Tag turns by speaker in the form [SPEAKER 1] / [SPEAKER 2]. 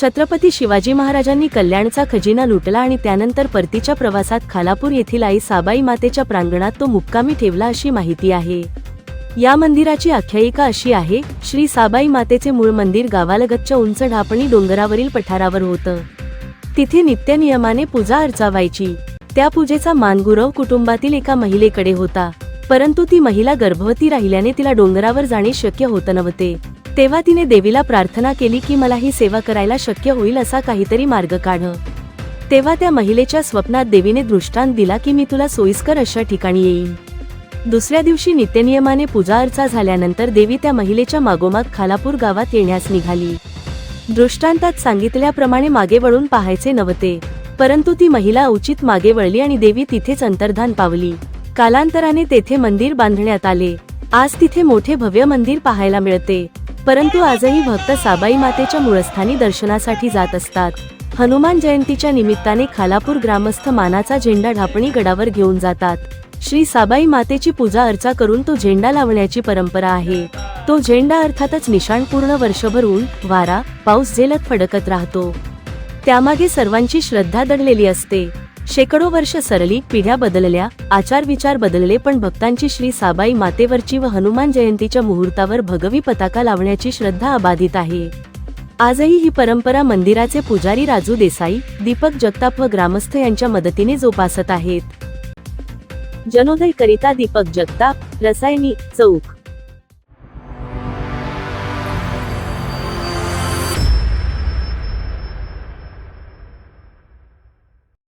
[SPEAKER 1] छत्रपती शिवाजी महाराजांनी कल्याणचा खजिना लुटला आणि त्यानंतर परतीच्या प्रवासात खालापूर येथील आई साबाई मातेच्या प्रांगणात तो मुक्कामी ठेवला अशी माहिती आहे. या मंदिराची आख्यायिका अशी आहे श्री साबाई मातेचे मूळ मंदिर गावालगतच्या उंच ढापणी डोंगरावरील पठारावर होतं. तिथे नित्य नियमाने पूजा अर्चा व्हायची त्या पूजेचा मानगुरव कुटुंबातील एका महिलेकडे होता परंतु ती महिला गर्भवती राहिल्याने तिला डोंगरावर जाणे शक्य होत नव्हते. तेव्हा तिने देवीला प्रार्थना केली की मला ही सेवा करायला शक्य होईल असा काहीतरी मार्ग काढ तेव्हा त्या महिलेच्या स्वप्नात देवीने दृष्टांत दिला की मी तुला सोयीस्कर अशा ठिकाणी येईन. दुसऱ्या दिवशी नित्यनियमाने पूजा अर्चा झाल्यानंतर देवी त्या महिलेच्या मागोमाग खालापूर गावात येण्यास निघाली. दृष्टांतात सांगितल्याप्रमाणे मागे वळून पाहायचे नव्हते परंतु ती महिला उचित मागे वळली आणि देवी तिथेच अंतर्धान पावली. कालांतराने तेथे मंदिर बांधण्यात आले. आज तिथे मोठे भव्य मंदिर पाहायला मिळते. परंतु आजही भक्त साबाई मातेच्या मूळस्थानी दर्शनासाठी जात असतात. हनुमान जयंतीच्या निमित्ताने खालापूर ग्रामस्थ मानाचा झेंडा ढापणी गडावर घेऊन जातात. श्री साबाई मातेची पूजा अर्चा करून तो झेंडा लावण्याची परंपरा आहे. तो झेंडा अर्थातच निशाण पूर्ण वर्षभर ऊन वारा पाऊस झेलत फडकत राहतो. त्यामागे सर्वांची श्रद्धा दडलेली असते. शेकडो वर्ष सरली पिढ्या बदलल्या आचार विचार बदलले पण भक्तांची श्री साबाई मातेवरची व हनुमान जयंतीच्या मुहूर्तावर भगवी पताका लावण्याची श्रद्धा अबाधित आहे. आजही ही परंपरा मंदिराचे पुजारी राजू देसाई दीपक जगताप व ग्रामस्थ यांच्या मदतीने जोपासत आहेत. जनोदय करिता दीपक जगताप रसायनी चौक.